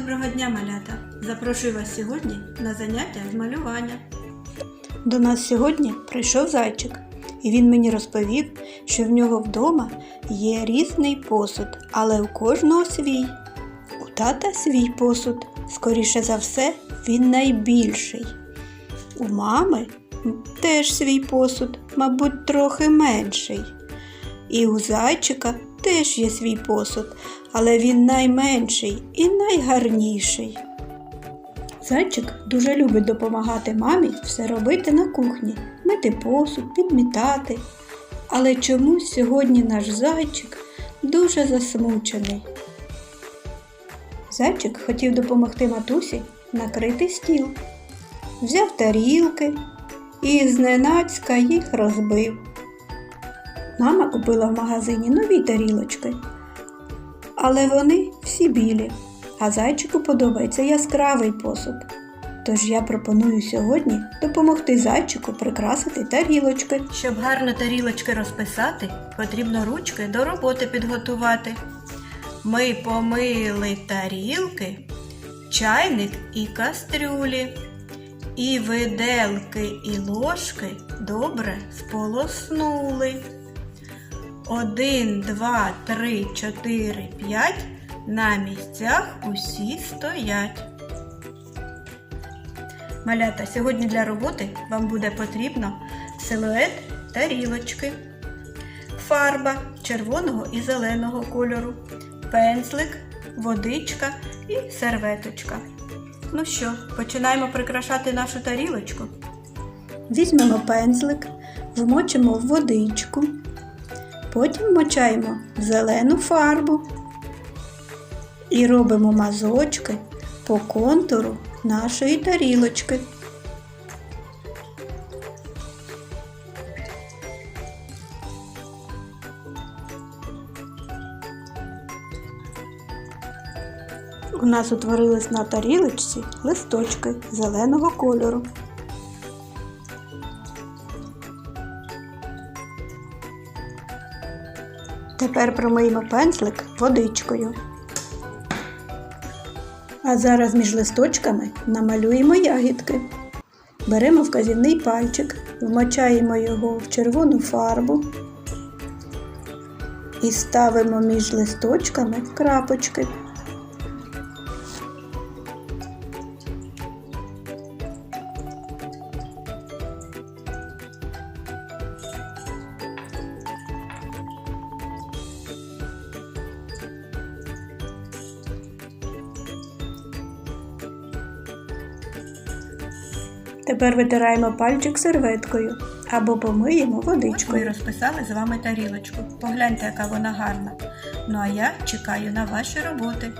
Доброго дня, малята! Запрошую вас сьогодні на заняття з малювання. До нас сьогодні прийшов зайчик, і він мені розповів, що в нього вдома є різний посуд, але у кожного свій. У тата свій посуд, скоріше за все, він найбільший. У мами теж свій посуд, мабуть, трохи менший. І у зайчика теж є свій посуд, але він найменший і найгарніший. Зайчик дуже любить допомагати мамі все робити на кухні, мити посуд, підмітати. Але чомусь сьогодні наш зайчик дуже засмучений. Зайчик хотів допомогти матусі накрити стіл. Взяв тарілки і зненацька їх розбив. Мама купила в магазині нові тарілочки, але вони всі білі, а зайчику подобається яскравий посуд. Тож я пропоную сьогодні допомогти зайчику прикрасити тарілочки. Щоб гарно тарілочки розписати, потрібно ручки до роботи підготувати. Ми помили тарілки, чайник і кастрюлі. І виделки і ложки добре сполоснули. Один, два, три, чотири, п'ять. На місцях усі стоять. Малята, сьогодні для роботи вам буде потрібно силует тарілочки, фарба червоного і зеленого кольору, пензлик, водичка і серветочка. Ну що, починаємо прикрашати нашу тарілочку. Візьмемо пензлик, вмочимо в водичку, потім вмочаємо в зелену фарбу і робимо мазочки по контуру нашої тарілочки. У нас утворились на тарілочці листочки зеленого кольору. Тепер промиємо пензлик водичкою. А зараз між листочками намалюємо ягідки. Беремо вказівний пальчик, вмочаємо його в червону фарбу і ставимо між листочками крапочки. Тепер витираємо пальчик серветкою або помиємо водичкою. ми розписали з вами тарілочку. Погляньте, яка вона гарна. Ну а я чекаю на ваші роботи.